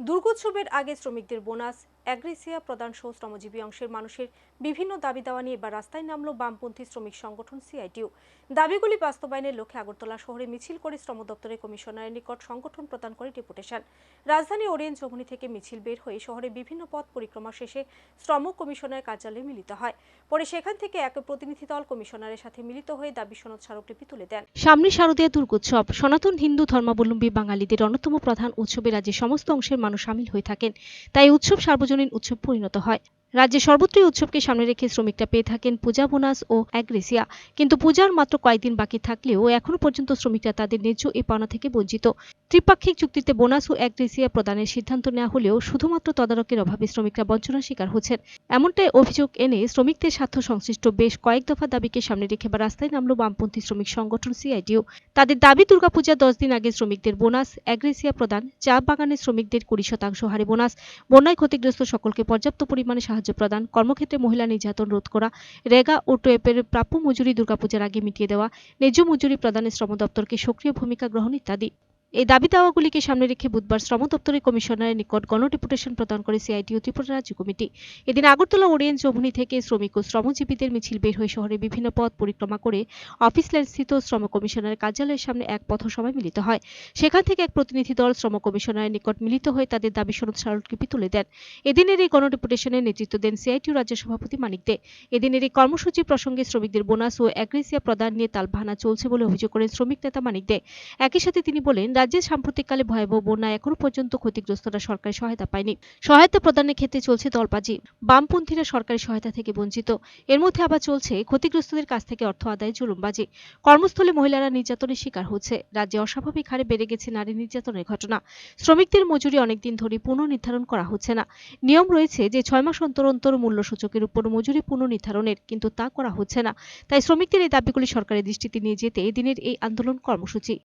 দুর্গোৎসবের আগে শ্রমিকদের বোনাস অ্যাগ্রেসিয়া প্রদান সহ শ্রমজীবী অংশের মানুষের বিভিন্ন দাবি দাওয়া নিয়ে এবার রাস্তায় নামলো বামপন্থী শ্রমিক সংগঠন সিআইটিউ। দাবিগুলি বাস্তবায়নের লক্ষ্যে আগরতলা শহরে মিছিল করে শ্রম দপ্তরের কমিশনারের নিকট সংগঠন প্রদান করে ডেপুটেশন। রাজধানী ওরিয়েন্ট চৌমুনি থেকে মিছিল বের হয়ে শহরে বিভিন্ন পথ পরিক্রমা শেষে শ্রম কমিশনারের কার্যালয়ে মিলিত হয়। পরে সেখান থেকে এক প্রতিনিধি দল কমিশনারের সাথে মিলিত হয়ে দাবি সনদ স্মারকলিপি তুলে দেন। সামনে শারদীয়া দুর্গোৎসব। সনাতন হিন্দু ধর্মাবলম্বী বাঙালিদের অন্যতম প্রধান উৎসবে রাজ্যের সমস্ত অংশের মানুষ সামিল হয়ে থাকেন। তাই উৎসব সার্বজনীন উৎসব পরিণত হয়। রাজ্যে সর্বত্রই উৎসবকে সামনে রেখে শ্রমিকরা পেয়ে থাকেন পূজা, বোনাস ও অ্যাগ্রেসিয়া। কিন্তু পূজার মাত্র কয়েকদিন বাকি থাকলেও এখনও পর্যন্ত শ্রমিকরা তাদের ন্যায্য এ পাওনা থেকে বঞ্চিত। ত্রিপাক্ষিক চুক্তিতে বোনাস ও অ্যাগ্রেসিয়া প্রদানের সিদ্ধান্ত নেওয়া হলেও শুধুমাত্র তদারকের অভাবে শ্রমিকরা বঞ্চনার শিকার হচ্ছেন। এমনটাই অভিযোগ এনে শ্রমিকদের স্বার্থ সংশ্লিষ্ট বেশ কয়েক দফা দাবিকে সামনে রেখে বা রাস্তায় নামলো বামপন্থী শ্রমিক সংগঠন সিআইটিউ তাদের দাবি, দুর্গাপূজা দশ দিন আগে শ্রমিকদের বোনাস, অ্যাগ্রেসিয়া প্রদান, চা বাগানের শ্রমিকদের কুড়ি শতাংশ হারে বোনাস। বন্যায় ক্ষতিগ্রস্ত সকলকে পর্যাপ্ত পরিমাণে সাহায্য প্রদান। কর্মক্ষেত্রে মহিলা নির্যাতন রোধ করা। রেগা ও টোয়েপের প্রাপ্য মজুরি দুর্গাপূজার আগে মিটিয়ে দেওয়া। ন্যায্য মজুরি প্রদানে শ্রম দপ্তরকে সক্রিয় ভূমিকা গ্রহণ ইত্যাদি। এই দাবি দাওয়াগুলিকে সামনে রেখে বুধবার শ্রম দপ্তরের কমিশনারের নিকট গণডেপুটেশন প্রদান করে সিআইটিউ ত্রিপুরা রাজ্য কমিটি। এদিন আগরতলা ওরিয়েন্ট চৌমুনি থেকে শ্রমিক ও শ্রমজীবীদের মিছিল বের হয়ে শহরের বিভিন্ন পথ পরিক্রমা করে অফিস স্থিত শ্রম কমিশনারের কার্যালয়ের সামনে এক পথসভায় মিলিত হয়। সেখান থেকে এক প্রতিনিধি দল শ্রম কমিশনারের নিকট মিলিত হয়ে তাদের দাবি সনদ স্মারকলিপি তুলে দেন। এদিনের এই গণডেপুটেশনের নেতৃত্ব দেন সিআইটিউ রাজ্য সভাপতি মানিক দে। এদিনের এই কর্মসূচি প্রসঙ্গে শ্রমিকদের বোনাস ও অ্যাগ্রেসিয়া প্রদান নিয়ে তালভানা চলছে বলে অভিযোগ করেন শ্রমিক নেতা মানিক দে। একই সাথে তিনি বলেন রাজ্যের সাম্প্রতিককালে ভয়াবহ বন্যায় এখনও পর্যন্ত ক্ষতিগ্রস্তরা সরকারি সহায়তা পায়নি। সহায়তা প্রদানের ক্ষেত্রে চলছে দলবাজি। বামপন্থীরা সরকারি সহায়তা থেকে বঞ্চিত। এর মধ্যে আবার চলছে ক্ষতিগ্রস্তদের কাছ থেকে অর্থ আদায় জুলুমবাজি। কর্মস্থলে মহিলারা নির্যাতনের শিকার হচ্ছে। রাজ্যে অস্বাভাবিক হারে বেড়ে গেছে নারী নির্যাতনের ঘটনা। শ্রমিকদের মজুরি অনেকদিন ধরে পুনর্নির্ধারণ করা হচ্ছে না। নিয়ম রয়েছে যে ছয় মাস অন্তর অন্তর মূল্য সূচকের উপর মজুরি পুনর্নির্ধারণের, কিন্তু তা করা হচ্ছে না। তাই শ্রমিকদের এই দাবিগুলি সরকারের দৃষ্টিতে নিয়ে যেতে এদিনের এই আন্দোলন কর্মসূচি।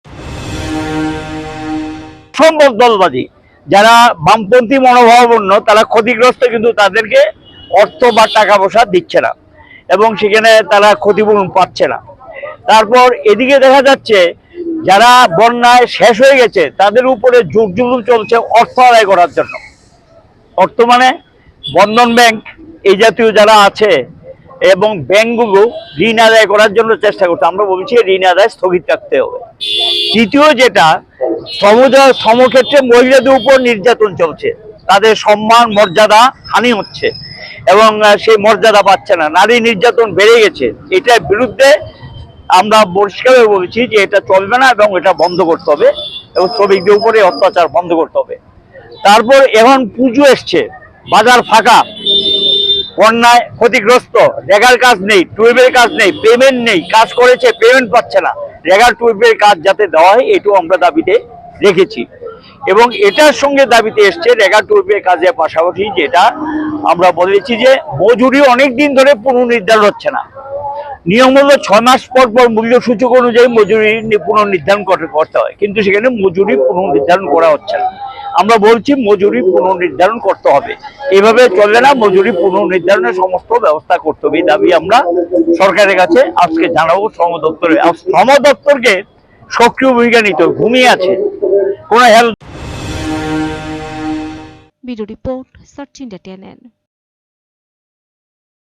সম্ভব দলবাজি। যারা বামপন্থী মনোভাব মনোভাবাপন্ন, তারা ক্ষতিগ্রস্ত কিন্তু তাদেরকে অর্থ বা টাকা পয়সা দিচ্ছে না এবং সেখানে তারা ক্ষতিপূরণ পাচ্ছে না। তারপর এদিকে দেখা যাচ্ছে, যারা বন্যায় শেষ হয়ে গেছে, তাদের উপরে যুগ যুগ চলছে অর্থ আদায় করার জন্য। অর্থ মানে বন্ধন ব্যাংক, এই জাতীয় যারা আছে এবং ব্যাংকগুলো ঋণ আদায় করার জন্য চেষ্টা করছে। আমরা বলছি ঋণ আদায় স্থগিত রাখতে হবে। তৃতীয় যেটা সমক্ষেত্রে মহিলাদের উপর নির্যাতন চলছে। তাদের সম্মান, মর্যাদা হানি হচ্ছে এবং সেই মর্যাদা পাচ্ছে না। নারী নির্যাতন বেড়ে গেছে। এটার বিরুদ্ধে আমরা পরিষ্কারভাবে বলছি যে এটা চলবে না এবং এটা বন্ধ করতে হবে এবং শ্রমিকদের উপরে অত্যাচার বন্ধ করতে হবে। তারপর এখন পুজো এসছে। বাজার ফাঁকা। বন্যায় ক্ষতিগ্রস্ত। রেগার কাজ নেই টুয়েবের কাজ নেই পেমেন্ট নেই, কাজ করেছে পেমেন্ট পাচ্ছে না। রেগার টুয়েবের কাজ যাতে দেওয়া হয় এটাও আমরা দাবিতে রেখেছি। এবং এটার সঙ্গে দাবিতে এসছে রেগা টুয়েবের কাজের পাশাপাশি যেটা আমরা বলেছি যে, মজুরি অনেক দিন ধরে পুনর্নির্ধারণ হচ্ছে না। নিয়ম হলো ছয় মাস পর পর মূল্য সূচক অনুযায়ী মজুরি পুনর্নির্ধারণ করতে হয়, কিন্তু সেখানে মজুরি পুনর্নির্ধারণ করা হচ্ছে না। আমরা বলছি মজুরি পুনর্নির্ধারণ করতে হবে। এভাবে চলবে না, মজুরি পুনর্নির্ধারণের সমস্ত ব্যবস্থা করতে হবে। এই দাবি আমরা সরকারের কাছে আজকে জানাব, শ্রম দপ্তরে শ্রম দপ্তরকে সক্রিয় ভূমিকা নিতে ঘুমিয়ে আছে। কোনো হেল্প রিপোর্ট সার্চ টিএনএন